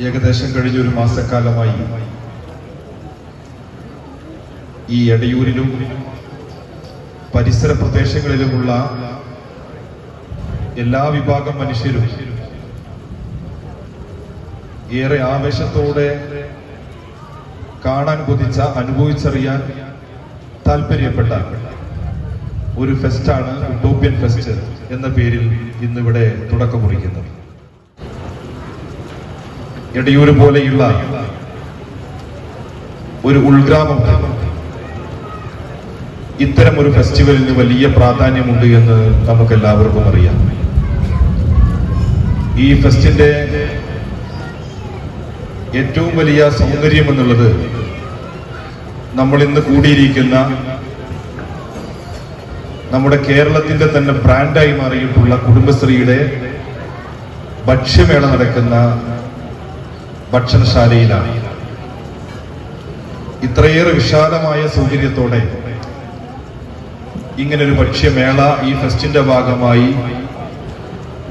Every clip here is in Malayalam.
ഏകദേശം കഴിഞ്ഞ ഒരു മാസക്കാലമായി ഈ എടയൂരിലും പരിസര പ്രദേശങ്ങളിലുമുള്ള എല്ലാ വിഭാഗം മനുഷ്യരും ഏറെ ആവേശത്തോടെ കാണാൻ കൊതിച്ച അനുഭവിച്ചറിയാൻ താല്പര്യപ്പെട്ട ഒരു ഫെസ്റ്റാണ് ഉട്ടോപ്യൻ ഫെസ്റ്റ് എന്ന പേരിൽ ഇന്നിവിടെ തുടക്കം കുറിക്കുന്നത് എടയൂര് പോലെയുള്ള ഒരു ഉൾഗ്രാമം ഇത്തരം ഒരു ഫെസ്റ്റിവലിന് വലിയ പ്രാധാന്യമുണ്ട് എന്ന് നമുക്ക് എല്ലാവർക്കും അറിയാം. ഈ ഫെസ്റ്റിന്റെ ഏറ്റവും വലിയ സൗന്ദര്യം എന്നുള്ളത് നമ്മൾ ഇന്ന് കൂടിയിരിക്കുന്ന നമ്മുടെ കേരളത്തിന്റെ തന്നെ ബ്രാൻഡായി മാറിയിട്ടുള്ള കുടുംബശ്രീയുടെ ഭക്ഷ്യമേള നടക്കുന്ന ഭക്ഷണശാലയിലാണ്. ഇത്രയേറെ വിശാലമായ സൗകര്യത്തോടെ ഇങ്ങനൊരു ഭക്ഷ്യമേള ഈ ഫെസ്റ്റിന്റെ ഭാഗമായി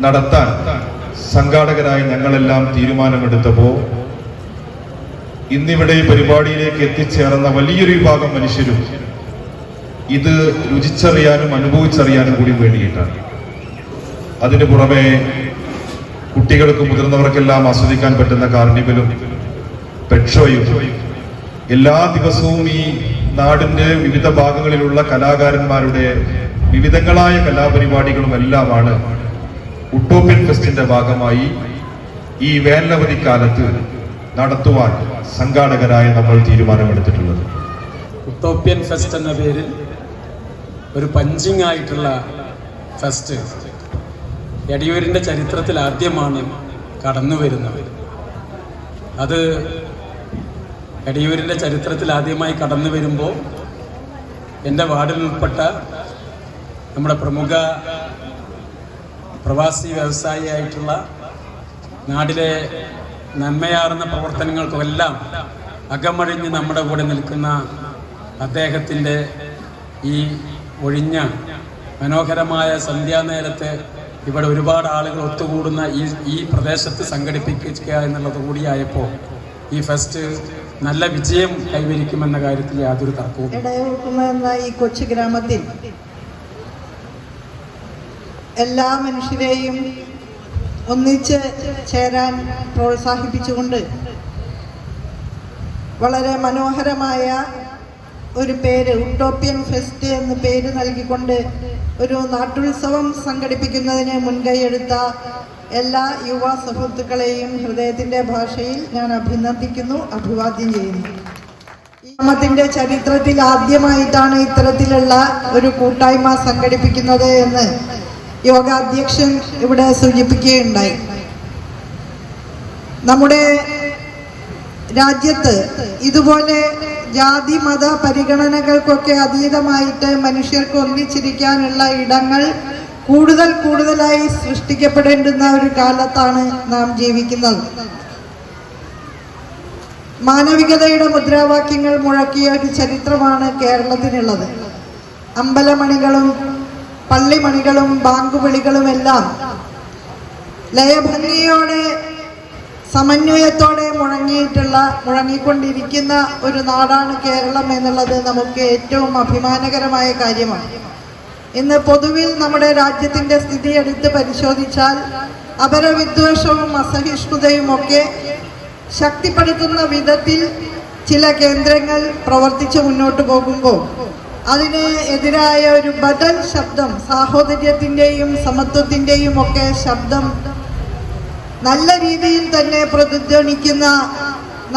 നടത്താൻ സംഘാടകരായ ഞങ്ങളെല്ലാം തീരുമാനമെടുത്തപ്പോ ഇന്നിവിടെ ഈ പരിപാടിയിലേക്ക് എത്തിച്ചേർന്ന വലിയൊരു വിഭാഗം മനുഷ്യരും ഇത് രുചിച്ചറിയാനും അനുഭവിച്ചറിയാനും കൂടി വേണ്ടിയിട്ടാണ്. അതിനു പുറമെ കുട്ടികൾക്കും മുതിർന്നവർക്കെല്ലാം ആസ്വദിക്കാൻ പറ്റുന്ന കാർണിവലും പെക്ഷോയും എല്ലാ ദിവസവും ഈ നാടിന്റെ വിവിധ ഭാഗങ്ങളിലുള്ള കലാകാരന്മാരുടെ വിവിധങ്ങളായ കലാപരിപാടികളും എല്ലാമാണ് ഉട്ടോപ്യൻ ഫെസ്റ്റിന്റെ ഭാഗമായി ഈ വേനലവധി കാലത്ത് നടത്തുവാൻ സംഘാടകരായ നമ്മൾ തീരുമാനമെടുത്തിട്ടുള്ളത്. ഉട്ടോപ്യൻ ഫെസ്റ്റ് എന്ന പേരിൽ ഒരു പഞ്ചിങ് ആയിട്ടുള്ള ഫെസ്റ്റ് എടിയൂരിന്റെ ചരിത്രത്തിൽ ആദ്യമാണ് കടന്നു വരുന്നവർ അത് എടിയൂരിന്റെ ചരിത്രത്തിൽ ആദ്യമായി കടന്നു വരുമ്പോൾ എന്റെ വാർഡിൽ ഉൾപ്പെട്ട നമ്മുടെ പ്രമുഖ പ്രവാസി വ്യവസായിയായിട്ടുള്ള നാടിലെ നന്മയാർന്ന പ്രവർത്തനങ്ങൾക്കുമെല്ലാം അകമഴിഞ്ഞ് നമ്മുടെ കൂടെ നിൽക്കുന്ന അദ്ദേഹത്തിന്റെ ഈ ഒഴിഞ്ഞ മനോഹരമായ സന്ധ്യാനേരത്ത് ഇവിടെ ഒരുപാട് ആളുകൾ ഒത്തുകൂടുന്ന ഈ ഈ പ്രദേശത്ത് സംഘടിപ്പിക്കുക എന്നുള്ളത് കൂടിയായപ്പോൾ ഈ ഫെസ്റ്റ് നല്ല വിജയം കൈവരിക്കുമെന്ന കാര്യത്തിൽ യാതൊരു തർക്കവും ഈ കൊച്ചു ഗ്രാമത്തിൽ എല്ലാ മനുഷ്യരെയും ഒന്നിച്ച് ചേരാൻ പ്രോത്സാഹിപ്പിച്ചുകൊണ്ട് വളരെ മനോഹരമായ ഒരു പേര് ഉട്ടോപ്യൻ ഫെസ്റ്റ് എന്ന് പേര് നൽകിക്കൊണ്ട് ഒരു നാട്ടുത്സവം സംഘടിപ്പിക്കുന്നതിന് മുൻകൈയെടുത്ത എല്ലാ യുവ സുഹൃത്തുക്കളെയും ഹൃദയത്തിന്റെ ഭാഷയിൽ ഞാൻ അഭിനന്ദിക്കുന്നു അഭിവാദ്യം ചെയ്യുന്നു. ഈ ഗ്രാമത്തിന്റെ ചരിത്രത്തിൽ ആദ്യമായിട്ടാണ് ഇത്തരത്തിലുള്ള ഒരു കൂട്ടായ്മ സംഘടിപ്പിക്കുന്നത് എന്ന് യോഗാധ്യക്ഷൻ ഇവിടെ സൂചിപ്പിക്കുകയുണ്ടായി. നമ്മുടെ രാജ്യത്ത് ഇതുപോലെ ജാതി മത പരിഗണനകൾക്കൊക്കെ അതീതമായിട്ട് മനുഷ്യർക്ക് ഒന്നിച്ചിരിക്കാനുള്ള ഇടങ്ങൾ കൂടുതൽ കൂടുതലായി സൃഷ്ടിക്കപ്പെടേണ്ടുന്ന ഒരു കാലത്താണ് നാം ജീവിക്കുന്നത്. മാനവികതയുടെ മുദ്രാവാക്യങ്ങൾ മുഴക്കിയ ഒരു ചരിത്രമാണ് കേരളത്തിനുള്ളത്. അമ്പലമണികളും പള്ളിമണികളും ബാങ്കുവിളികളും എല്ലാം ലയഭംഗിയോടെ സമന്വയത്തോടെ മുഴങ്ങിയിട്ടുള്ള മുഴങ്ങിക്കൊണ്ടിരിക്കുന്ന ഒരു നാടാണ് കേരളം എന്നുള്ളത് നമുക്ക് ഏറ്റവും അഭിമാനകരമായ കാര്യമാണ്. ഇന്ന് പൊതുവിൽ നമ്മുടെ രാജ്യത്തിന്റെ സ്ഥിതി എടുത്ത് പരിശോധിച്ചാൽ അപരവിദ്വേഷവും അസഹിഷ്ണുതയും ഒക്കെ ശക്തിപ്പെടുത്തുന്ന വിധത്തിൽ ചില കേന്ദ്രങ്ങൾ പ്രവർത്തിച്ച് മുന്നോട്ട് പോകുമ്പോൾ അതിന് എതിരായ ഒരു ബദൽ ശബ്ദം സാഹോദര്യത്തിന്റെയും സമത്വത്തിന്റെയും ഒക്കെ ശബ്ദം നല്ല രീതിയിൽ തന്നെ പ്രതിധ്വനിക്കുന്ന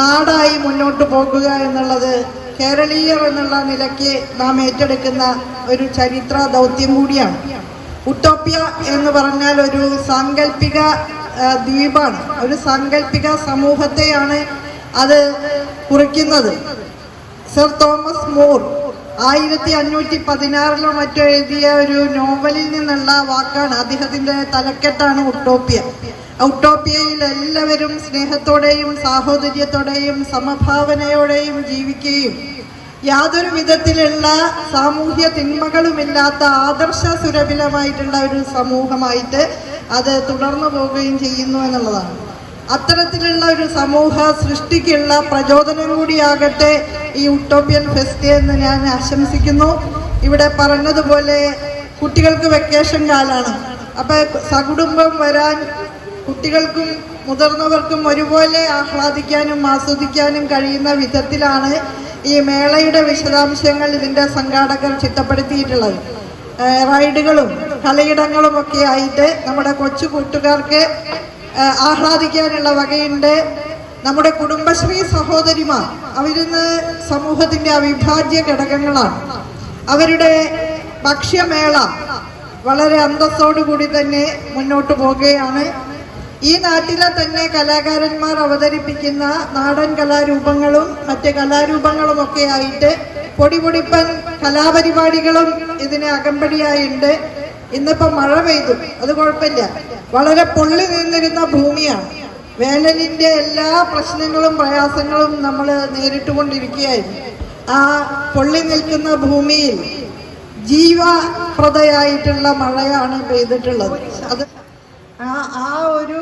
നാടായി മുന്നോട്ട് പോകുക എന്നുള്ളത് കേരളീയർ എന്നുള്ള നിലയ്ക്ക് നാം ഏറ്റെടുക്കുന്ന ഒരു ചരിത്ര ദൗത്യം കൂടിയാണ്. ഉട്ടോപ്യ എന്ന് പറഞ്ഞാൽ ഒരു സാങ്കല്പിക ദ്വീപാണ്. ഒരു സാങ്കല്പിക സമൂഹത്തെയാണ് അത് കുറിക്കുന്നത്. സർ തോമസ് മോർ ആയിരത്തി അഞ്ഞൂറ്റി പതിനാറിലോ മറ്റോ എഴുതിയ ഒരു നോവലിൽ നിന്നുള്ള വാക്കാണ്. അദ്ദേഹത്തിന്റെ തലക്കെട്ടാണ് ഉട്ടോപ്യ. ഉട്ടോപ്യയിൽ എല്ലാവരും സ്നേഹത്തോടെയും സാഹോദര്യത്തോടെയും സമഭാവനയോടെയും ജീവിക്കുകയും യാതൊരു വിധത്തിലുള്ള സാമൂഹ്യ തിന്മകളുമില്ലാത്ത ആദർശ സുരഭിലമായിട്ടുള്ള ഒരു സമൂഹമായിട്ട് അത് തുടർന്നു പോവുകയും ചെയ്യുന്നു എന്നുള്ളതാണ്. അത്തരത്തിലുള്ള ഒരു സമൂഹ സൃഷ്ടിക്കുള്ള പ്രചോദനം കൂടിയാകട്ടെ ഈ ഉട്ടോപ്യൻ ഫെസ്റ്റ് എന്ന് ഞാൻ ആശംസിക്കുന്നു. ഇവിടെ പറഞ്ഞതുപോലെ കുട്ടികൾക്ക് വെക്കേഷൻ കാലാണ്. അപ്പൊ സകുടുംബം വരാൻ കുട്ടികൾക്കും മുതിർന്നവർക്കും ഒരുപോലെ ആഹ്ലാദിക്കാനും ആസ്വദിക്കാനും കഴിയുന്ന വിധത്തിലാണ് ഈ മേളയുടെ വിശദാംശങ്ങൾ ഇതിന്റെ സംഘാടകർ ചിട്ടപ്പെടുത്തിയിട്ടുള്ളത്. റൈഡുകളും കളിയിടങ്ങളും ഒക്കെ ആയിട്ട് നമ്മുടെ കൊച്ചു കൂട്ടുകാർക്ക് ആഹ്ലാദിക്കാനുള്ള വകയുണ്ട്. നമ്മുടെ കുടുംബശ്രീ സഹോദരിമാർ അവരിന്ന് സമൂഹത്തിന്റെ അവിഭാജ്യ ഘടകങ്ങളാണ്. അവരുടെ ഭക്ഷ്യമേള വളരെ അന്തസ്സോടുകൂടി തന്നെ മുന്നോട്ട് പോകുകയാണ് ഈ നാട്ടിലെ തന്നെ കലാകാരന്മാർ അവതരിപ്പിക്കുന്ന നാടൻ കലാരൂപങ്ങളും മറ്റ് കലാരൂപങ്ങളും ഒക്കെ ആയിട്ട് പൊടിപൊടിപ്പൻ കലാപരിപാടികളും ഇതിന് അകമ്പടിയായിട്ടുണ്ട് ഇന്നിപ്പോ മഴ പെയ്തു. അത് കുഴപ്പമില്ല. വളരെ പൊള്ളി നിന്നിരുന്ന ഭൂമിയാണ്. വേനലിന്റെ എല്ലാ പ്രശ്നങ്ങളും പ്രയാസങ്ങളും നമ്മൾ നേരിട്ടുകൊണ്ടിരിക്കുകയായിരുന്നു. ആ പൊള്ളി നിൽക്കുന്ന ഭൂമിയിൽ ജീവപ്രദയായിട്ടുള്ള മഴയാണ് പെയ്തിട്ടുള്ളത്. അത് ആ ആ ഒരു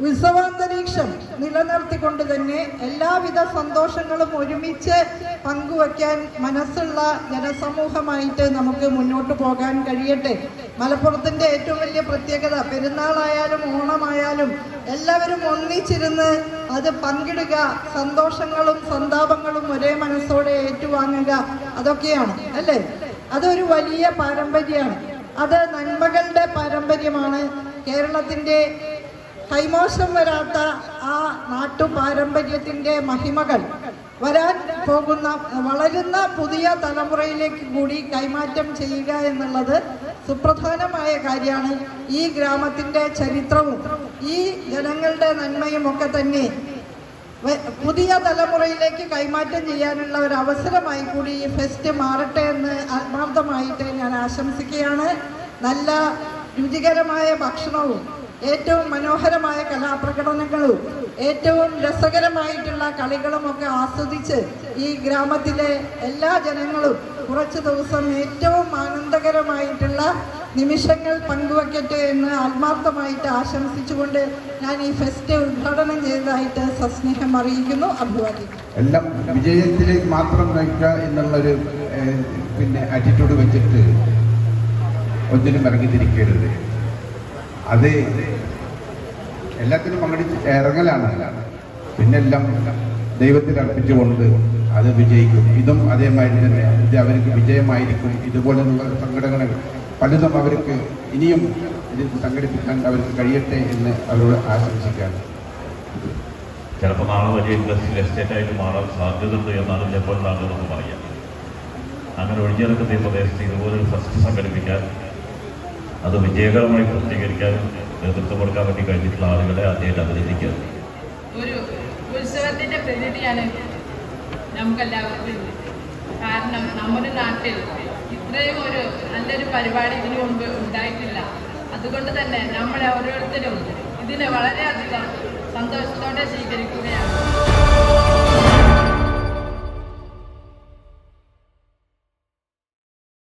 ഉത്സവാന്തരീക്ഷം നിലനിർത്തിക്കൊണ്ട് തന്നെ എല്ലാവിധ സന്തോഷങ്ങളും ഒരുമിച്ച് പങ്കുവയ്ക്കാൻ മനസ്സുള്ള ജനസമൂഹമായിട്ട് നമുക്ക് മുന്നോട്ട് പോകാൻ കഴിയട്ടെ. മലപ്പുറത്തിന്റെ ഏറ്റവും വലിയ പ്രത്യേകത പെരുന്നാളായാലും ഓണമായാലും എല്ലാവരും ഒന്നിച്ചിരുന്ന് അത് പങ്കിടുക സന്തോഷങ്ങളും സന്താപങ്ങളും ഒരേ മനസ്സോടെ ഏറ്റുവാങ്ങുക അതൊക്കെയാണ് അല്ലേ? അതൊരു വലിയ പാരമ്പര്യമാണ്. അത് നന്മകളുടെ പാരമ്പര്യമാണ്. കേരളത്തിന്റെ കൈമോശം വരാത്ത ആ നാട്ടു പാരമ്പര്യത്തിന്റെ മഹിമകൾ വരാൻ പോകുന്ന വളരുന്ന പുതിയ തലമുറയിലേക്ക് കൂടി കൈമാറ്റം ചെയ്യുക എന്നുള്ളത് സുപ്രധാനമായ കാര്യമാണ് ഈ ഗ്രാമത്തിന്റെ ചരിത്രവും ഈ ജനങ്ങളുടെ നന്മയും ഒക്കെ തന്നെ പുതിയ തലമുറയിലേക്ക് കൈമാറ്റം ചെയ്യാനുള്ള ഒരു അവസരമായി കൂടി ഈ ഫെസ്റ്റ് മാറട്ടെ എന്ന് ആത്മാർത്ഥമായിട്ട് ഞാൻ ആശംസിക്കുകയാണ്. നല്ല രുചികരമായ ഭക്ഷണവും ഏറ്റവും മനോഹരമായ കലാപ്രകടനങ്ങളും ഏറ്റവും രസകരമായിട്ടുള്ള കളികളും ഒക്കെ ആസ്വദിച്ച് ഈ ഗ്രാമത്തിലെ എല്ലാ ജനങ്ങളും കുറച്ച് ദിവസം ഏറ്റവും ആനന്ദകരമായിട്ടുള്ള നിമിഷങ്ങൾ പങ്കുവയ്ക്കട്ടെ എന്ന് ആത്മാർത്ഥമായിട്ട് ആശംസിച്ചുകൊണ്ട് ഞാൻ ഈ ഫെസ്റ്റ് ഉദ്ഘാടനം ചെയ്തതായിട്ട് സസ്നേഹം അറിയിക്കുന്നു. അഭിവാദിക്കുന്നു എല്ലാം വിജയത്തിലേക്ക് മാത്രം നയിക്കുക എന്നുള്ളൊരു പിന്നെ ആറ്റിറ്റ്യൂഡ് വെച്ചിട്ട് ഒന്നിനും ഇറങ്ങിത്തിരിക്കരുത്. അത് എല്ലാത്തിനും പങ്കെടുത്ത് ഇറങ്ങലാണ്. പിന്നെ എല്ലാം ദൈവത്തിൽ അർപ്പിച്ചുകൊണ്ട് അത് വിജയിക്കും. ഇതും അതേമാതിരി തന്നെ ഇത് അവർക്ക് വിജയമായിരിക്കും. ഇതുപോലുള്ള സംഘടനകൾ പലതും അവർക്ക് ഇനിയും ഇത് സംഘടിപ്പിക്കാൻ അവർക്ക് കഴിയട്ടെ എന്ന് അവരോട് ആശംസിക്കുകയാണ്. ചിലപ്പോൾ നാളെ വലിയ ഇൻഡസ്ട്രിയൽ എസ്റ്റേറ്റായിട്ട് മാറാൻ സാധ്യതയുണ്ട് എന്നാണ് ചിലപ്പോൾ താങ്കൾ പറയാം അങ്ങനെ ഒഴിഞ്ഞിറക്കുന്ന ഈ പ്രദേശത്ത് ഇതുപോലൊരു ഫസ്റ്റ് സംഘടിപ്പിക്കാൻ അത് വിജയകരമായി പൂർത്തീകരിക്കാനും നേതൃത്വം കൊടുക്കാൻ വേണ്ടി കഴിഞ്ഞിട്ടുള്ള ആളുകളെ ആദ്യമായിട്ട് അഭിനന്ദിക്കുക ഒരു ഉത്സവത്തിന്റെ പ്രകൃതിയാണ് നമുക്കെല്ലാവർക്കും. കാരണം നമ്മുടെ നാട്ടിൽ ഇത്രയും ഒരു നല്ലൊരു പരിപാടി ഇതിനു മുമ്പ് ഉണ്ടായിട്ടില്ല അതുകൊണ്ട് തന്നെ നമ്മളെ ഓരോരുത്തരും ഇതിനെ വളരെയധികം സന്തോഷത്തോടെ സ്വീകരിക്കുകയാണ്